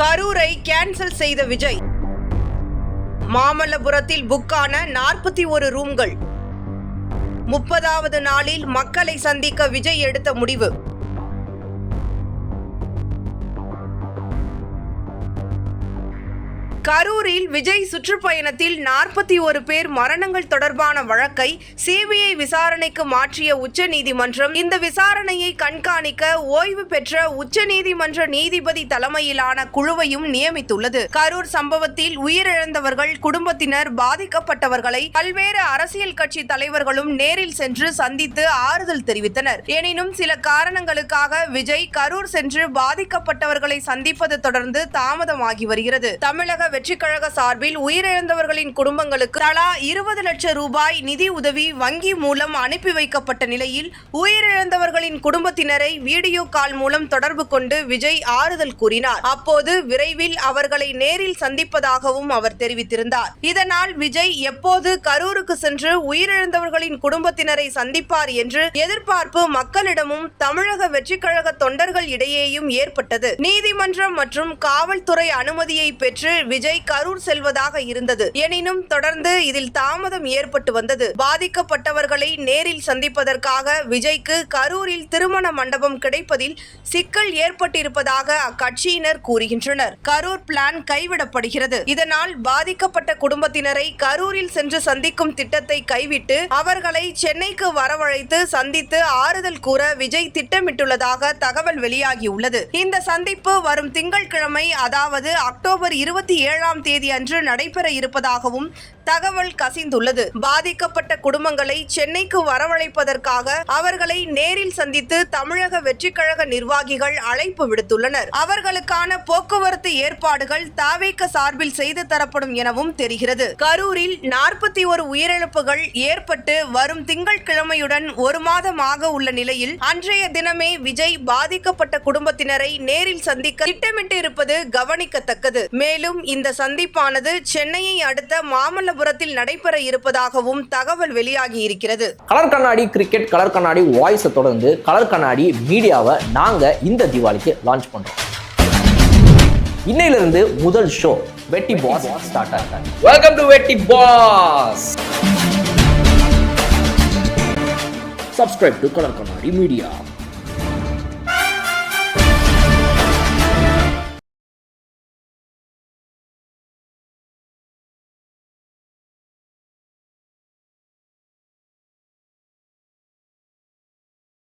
கரூரை cancel செய்த விஜய். மாமல்லபுரத்தில் புக்கான நாற்பத்தி ஒரு ரூம்கள் முப்பதாவது நாளில் மக்களை சந்திக்க விஜய் எடுத்த முடிவு. கரூரில் விஜய் சுற்றுப்பயணத்தில் நாற்பத்தி ஒரு பேர் மரணங்கள் தொடர்பான வழக்கை சிபிஐ விசாரணைக்கு மாற்றிய உச்சநீதிமன்றம் இந்த விசாரணையை கண்காணிக்க ஓய்வு பெற்ற உச்சநீதிமன்ற நீதிபதி தலைமையிலான குழுவையும் நியமித்துள்ளது. கரூர் சம்பவத்தில் உயிரிழந்தவர்கள் குடும்பத்தினர் பாதிக்கப்பட்டவர்களை பல்வேறு அரசியல் கட்சி தலைவர்களும் நேரில் சென்று சந்தித்து ஆறுதல் தெரிவித்தனர். எனினும் சில காரணங்களுக்காக விஜய் கரூர் சென்று பாதிக்கப்பட்டவர்களை சந்திப்பது தொடர்ந்து தாமதமாகி வருகிறது. தமிழக வெற்றிக் கழக சார்பில் உயிரிழந்தவர்களின் குடும்பங்களுக்கு தலா இருபது லட்சம் ரூபாய் நிதி உதவி வங்கி மூலம் அனுப்பி வைக்கப்பட்ட நிலையில் உயிரிழந்தவர்களின் குடும்பத்தினரை வீடியோ கால் மூலம் தொடர்பு கொண்டு விஜய் ஆறுதல் கூறினார். அப்போது விரைவில் அவர்களை நேரில் சந்திப்பதாகவும் அவர் தெரிவித்திருந்தார். இதனால் விஜய் எப்போது கரூருக்கு சென்று உயிரிழந்தவர்களின் குடும்பத்தினரை சந்திப்பார் என்று எதிர்பார்ப்பு மக்களிடமும் தமிழக வெற்றிக் கழக தொண்டர்கள் இடையேயும் ஏற்பட்டது. நீதிமன்றம் மற்றும் காவல்துறை அனுமதியை பெற்று விஜய் கரூர் செல்வதாக இருந்தது. எனினும் தொடர்ந்து இதில் தாமதம் ஏற்பட்டு வந்தது. பாதிக்கப்பட்டவர்களை நேரில் சந்திப்பதற்காக விஜய்க்கு கரூரில் திருமண மண்டபம் கிடைப்பதில் சிக்கல் ஏற்பட்டிருப்பதாக அக்கட்சியினர் கூறுகின்றனர். கரூர் பிளான் கைவிடப்படுகிறது. இதனால் பாதிக்கப்பட்ட குடும்பத்தினரை கரூரில் சென்று சந்திக்கும் திட்டத்தை கைவிட்டு அவர்களை சென்னைக்கு வரவழைத்து சந்தித்து ஆறுதல் கூற விஜய் திட்டமிட்டுள்ளதாக தகவல் வெளியாகியுள்ளது. இந்த சந்திப்பு வரும் திங்கட்கிழமை அதாவது அக்டோபர் இருபத்தி ஏழாம் தேதி அன்று நடைபெற இருப்பதாகவும் தகவல் கசிந்துள்ளது. பாதிக்கப்பட்ட குடும்பங்களை சென்னைக்கு வரவழைப்பதற்காக அவர்களை நேரில் சந்தித்து தமிழக வெற்றிக்கழக நிர்வாகிகள் அழைப்பு விடுத்துள்ளனர். அவர்களுக்கான போக்குவரத்து ஏற்பாடுகள் தாவேக்க சார்பில் செய்து தரப்படும் எனவும் தெரிகிறது. கரூரில் நாற்பத்தி ஒரு உயிரிழப்புகள் ஏற்பட்டு வரும் திங்கட்கிழமையுடன் ஒரு மாதமாக உள்ள நிலையில் அன்றைய தினமே விஜய் பாதிக்கப்பட்ட குடும்பத்தினரை நேரில் சந்திக்க திட்டமிட்டு இருப்பது கவனிக்கத்தக்கது. மேலும் இந்த சந்திப்பானது சென்னையை அடுத்த மாமல்லபுரம் மாமல்லபுரத்தில் நடைபெற இருப்பதாகவும் தகவல் வெளியாகி இருக்கிறது கலர் கண்ணாடி கிரிக்கெட் கலர் கண்ணாடி வாய்ஸை தொடர்ந்து கலர் கண்ணாடி மீடியாவை நாங்க இந்த தீபாவளிக்கு லான்ச் பண்றோம். இன்னையிலிருந்து முதல் ஷோ வெட்டி பாஸ் ஸ்டார்ட் ஆகிறாங்க welcome to Vetti Boss subscribe to Colour Kannadi Media.